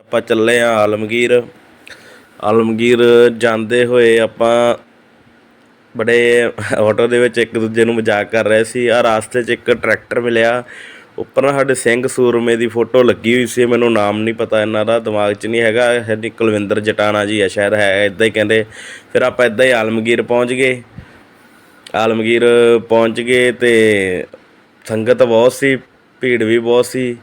ਆਪਾਂ ਚੱਲੇ ਆ ਆਲਮਗੀਰ। ਆਲਮਗੀਰ ਜਾਂਦੇ ਹੋਏ ਆਪਾਂ ਬੜੇ ਆਟੋ ਦੇ ਵਿੱਚ ਇੱਕ ਦੂਜੇ ਨੂੰ ਮਜ਼ਾਕ ਕਰ ਰਹੇ ਸੀ। ਆ ਰਾਸਤੇ 'ਚ ਇੱਕ ਟਰੈਕਟਰ ਮਿਲਿਆ। ਉੱਪਰ ਨਾ ਸਾਡੇ ਸਿੰਘ ਸੂਰਮੇ ਦੀ ਫੋਟੋ ਲੱਗੀ ਹੋਈ ਸੀ। ਮੈਨੂੰ ਨਾਮ ਨਹੀਂ ਪਤਾ ਇਹਨਾਂ ਦਾ, ਦਿਮਾਗ 'ਚ ਨਹੀਂ ਹੈਗਾ। ਹੈ ਕੁਲਵਿੰਦਰ ਜਟਾਣਾ ਜੀ ਆ, ਸ਼ਾਇਦ ਹੈ ਇਦਾਂ ਹੀ ਕਹਿੰਦੇ। ਫਿਰ ਆਪਾਂ ਇਦਾਂ ਹੀ ਆਲਮਗੀਰ ਪਹੁੰਚ ਗਏ। ਆਲਮਗੀਰ ਪਹੁੰਚ ਗਏ ਤੇ ਸੰਗਤ ਬਹੁਤ ਸੀ, ਭੀੜ ਵੀ ਬਹੁਤ ਸੀ।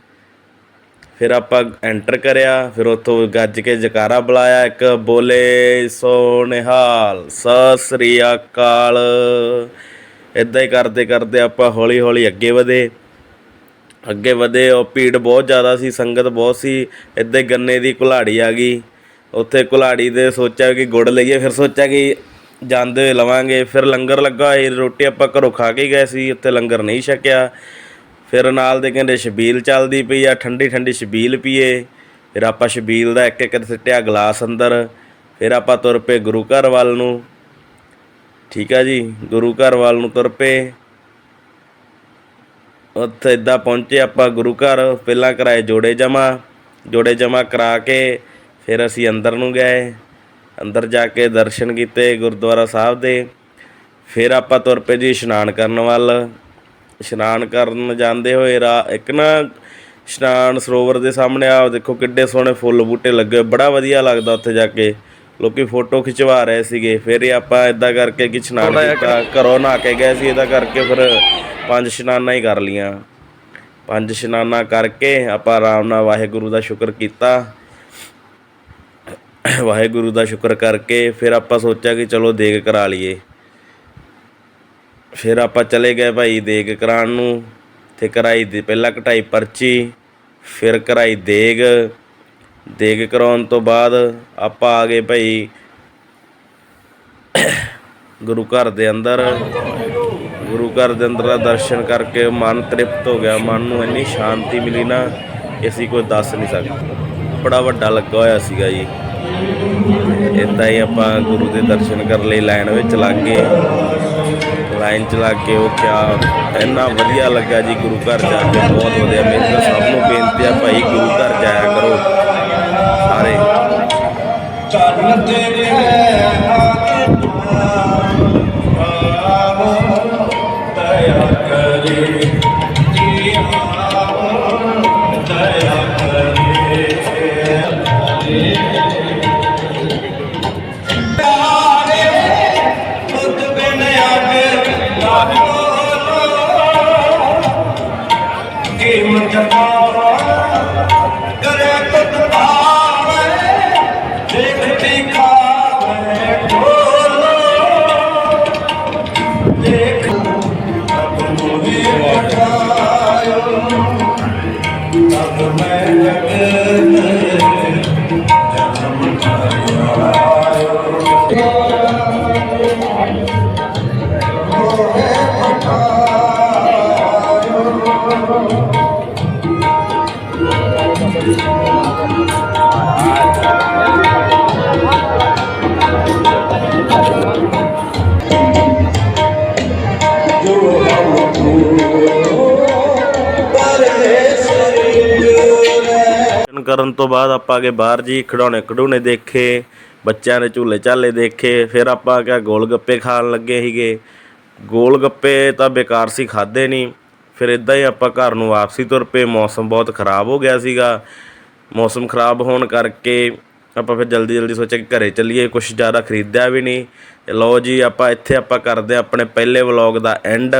ਫਿਰ ਆਪਾਂ ਐਂਟਰ ਕਰਿਆ ਫਿਰ ਉੱਥੋਂ ਗੱਜ ਕੇ ਜਕਾਰਾ ਬੁਲਾਇਆ ਇੱਕ ਬੋਲੇ ਸੋ ਨਿਹਾਲ ਸਤਿ ਸ੍ਰੀ ਅਕਾਲ। ਇਦਾਂ ਹੀ ਕਰਦੇ ਕਰਦੇ ਆਪਾਂ ਹੌਲੀ ਹੌਲੀ ਅੱਗੇ ਵਧੇ। ਅੱਗੇ ਵਧੇ ਉਹ ਭੀੜ ਬਹੁਤ ਜ਼ਿਆਦਾ ਸੀ ਸੰਗਤ ਬਹੁਤ ਸੀ। ਇੱਦਾਂ ਗੰਨੇ ਦੀ ਕੁਲਾੜੀ ਆ ਗਈ। ਉੱਥੇ ਕੁਲਾੜੀ ਦੇ ਸੋਚਿਆ ਕਿ ਗੁੜ ਲਈਏ ਫਿਰ ਸੋਚਿਆ ਕਿ ਜਾਂਦੇ ਹੋਏ ਲਵਾਂਗੇ। ਫਿਰ ਲੰਗਰ ਲੱਗਾ ਹੋਇਆ ਸੀ, ਰੋਟੀ ਆਪਾਂ ਘਰੋਂ ਖਾ ਕੇ ਗਏ ਸੀ ਉੱਥੇ ਲੰਗਰ ਨਹੀਂ ਛਕਿਆ। ਫਿਰ ਨਾਲ ਦੇ ਕਹਿੰਦੇ ਸ਼ਬੀਲ ਚੱਲਦੀ ਪਈ ਆ, ਠੰਡੀ ਠੰਡੀ ਸ਼ਬੀਲ ਪੀਏ। ਫਿਰ ਆਪਾਂ ਛਬੀਲ ਦਾ ਇੱਕ ਇੱਕ ਸਿੱਟਿਆ ਗਲਾਸ ਅੰਦਰ। ਫਿਰ ਆਪਾਂ ਤੁਰ ਪਏ ਗੁਰੂ ਘਰ ਵੱਲ ਨੂੰ। ਠੀਕ ਆ ਜੀ, ਗੁਰੂ ਘਰ ਵੱਲ ਨੂੰ ਤੁਰ ਪਏ। ਉੱਥੇ ਇਦਾਂ ਪਹੁੰਚੇ ਆਪਾਂ ਗੁਰੂ ਘਰ, ਪਹਿਲਾਂ ਕਰਾਏ ਜੋੜੇ ਜਮਾ ਜੋੜੇ ਜਮਾ ਕਰਾ ਕੇ ਫਿਰ ਅਸੀਂ ਅੰਦਰ ਨੂੰ ਗਏ। ਅੰਦਰ ਜਾ ਕੇ ਦਰਸ਼ਨ ਕੀਤੇ ਗੁਰਦੁਆਰਾ ਸਾਹਿਬ ਦੇ। ਫਿਰ ਆਪਾਂ ਤੁਰ ਪਏ ਜੀ ਇਸ਼ਨਾਨ ਕਰਨ ਵੱਲ। ਇਸ਼ਨਾਨ ਕਰਨ ਜਾਂਦੇ ਹੋਏ ਰਾ ਇੱਕ ਨਾ ਇਸ਼ਨਾਨ ਸਰੋਵਰ ਦੇ ਸਾਹਮਣੇ ਆ ਦੇਖੋ ਕਿੱਡੇ ਸੋਹਣੇ ਫੁੱਲ ਬੂਟੇ ਲੱਗੇ ਬੜਾ ਵਧੀਆ ਲੱਗਦਾ ਉੱਥੇ ਜਾ ਕੇ। ਲੋਕੀ ਫੋਟੋ ਖਿਚਵਾ ਰਹੇ ਸੀਗੇ ਫਿਰ ਇਹ ਆਪਾਂ ਇਦਾਂ ਕਰਕੇ ਕਿ ਇਸ਼ਨਾਨ ਕੀਤਾ ਘਰੋਂ ਨਹਾ ਕੇ ਗਏ ਸੀ ਇਹਦਾ ਕਰਕੇ ਫਿਰ ਪੰਜ ਇਸ਼ਨਾਨਾਂ ਹੀ ਕਰ ਲੀਆਂ ਪੰਜ ਇਸ਼ਨਾਨਾਂ ਕਰਕੇ ਆਪਾਂ ਆਰਾਮ ਨਾਲ ਵਾਹਿਗੁਰੂ ਦਾ ਸ਼ੁਕਰ ਕੀਤਾ। ਵਾਹਿਗੁਰੂ ਦਾ ਸ਼ੁਕਰ ਕਰਕੇ ਫਿਰ ਆਪਾਂ ਸੋਚਿਆ ਕਿ ਚਲੋ ਦੇਗ ਕਰਾ ਲਈਏ। ਫਿਰ ਆਪਾਂ ਚਲੇ ਗਏ ਭਾਈ ਦੇਗ ਕਰਾਉਣ ਨੂੰ ਤੇ ਕਰਾਈ ਦੇ ਪਹਿਲਾਂ ਕਟਾਈ ਪਰਚੀ, ਫਿਰ ਕਰਾਈ ਦੇਗ। ਦੇਗ ਕਰਾਉਣ ਤੋਂ ਬਾਅਦ ਆਪਾਂ ਆ ਗਏ ਭਾਈ ਗੁਰੂ ਘਰ ਦੇ ਅੰਦਰ। ਗੁਰੂ ਘਰ ਦੇ ਅੰਦਰ ਦਾ ਦਰਸ਼ਨ ਕਰਕੇ ਮਨ ਤ੍ਰਿਪਤ ਹੋ ਗਿਆ, ਮਨ ਨੂੰ ਇੰਨੀ ਸ਼ਾਂਤੀ ਮਿਲੀ ਨਾ ਅਸੀਂ ਕੋਈ ਦੱਸ ਨਹੀਂ ਸਕਦੇ। ਬੜਾ ਵੱਡਾ ਲੱਗਾ ਹੋਇਆ ਸੀਗਾ ਜੀ। ਇਦਾਂ ਹੀ ਆਪਾਂ ਗੁਰੂ ਦੇ ਦਰਸ਼ਨ ਕਰਨ ਲਈ ਲਾਈਨ ਵਿੱਚ ਲੱਗ ਗਏ। ਲਾਈਨ ਚ ਲੱਗ ਕੇ ਉਹ ਕਿਆ ਇੰਨਾ ਵਧੀਆ ਲੱਗਾ ਜੀ ਗੁਰੂ ਘਰ ਜਾ ਕੇ, ਬਹੁਤ ਵਧੀਆ। ਮੇਰੀ ਤਾਂ ਸਭ ਨੂੰ ਬੇਨਤੀ ਆ ਭਾਈ, ਗੁਰੂ ਘਰ ਜਾਇਆ ਕਰੋ। ਸਾਰੇ। ਚਰਨ ਤੇਰੇ ਆਗੇ ਆਵੋ ਦਇਆ ਕਰੇ ਜੀ ਆਵੋ ਦਇਆ ਕਰੇ ਕਰਨ ਤੋਂ ਬਾਅਦ ਆਪਾਂ ਅਗੇ ਬਾਹਰ ਜੀ ਖਿਡੌਣੇ ਖਡੂਣੇ ਦੇਖੇ, ਬੱਚਿਆਂ ਦੇ ਝੂਲੇ ਝਾਲੇ ਦੇਖੇ, ਫਿਰ ਆਪਾਂ ਕਿਆ ਗੋਲ ਗੱਪੇ ਖਾਣ ਲੱਗੇ ਸੀਗੇ। ਗੋਲ ਗੱਪੇ ਤਾਂ ਬੇਕਾਰ ਸੀ ਖਾਦੇ ਨਹੀਂ ਫਿਰ ਇਦਾਂ ਹੀ ਆਪਾਂ ਘਰ ਨੂੰ ਵਾਪਸੀ ਤੁਰ ਪਏ, ਮੌਸਮ ਬਹੁਤ ਖਰਾਬ ਹੋ ਗਿਆ ਸੀਗਾ। ਮੌਸਮ ਖਰਾਬ ਹੋਣ ਕਰਕੇ ਆਪਾਂ ਫਿਰ ਜਲਦੀ ਜਲਦੀ ਸੋਚਿਆ ਕਿ ਘਰੇ ਚੱਲੀਏ ਕੁਝ ਜ਼ਿਆਦਾ ਖਰੀਦਿਆ ਵੀ ਨਹੀਂ। ਤੇ ਲਓ ਜੀ, ਆਪਾਂ ਇੱਥੇ ਆਪਾਂ ਕਰਦੇ ਹਾਂ ਆਪਣੇ ਪਹਿਲੇ ਵਲੌਗ ਦਾ ਐਂਡ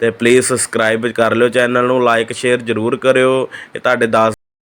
ਤੇ ਪਲੀਜ਼ ਸਬਸਕ੍ਰਾਈਬ ਕਰ ਲਿਓ ਚੈਨਲ ਨੂੰ ਲਾਈਕ ਸ਼ੇਅਰ ਜ਼ਰੂਰ ਕਰਿਓ। ਇਹ ਤੁਹਾਡੇ ਦਾਸ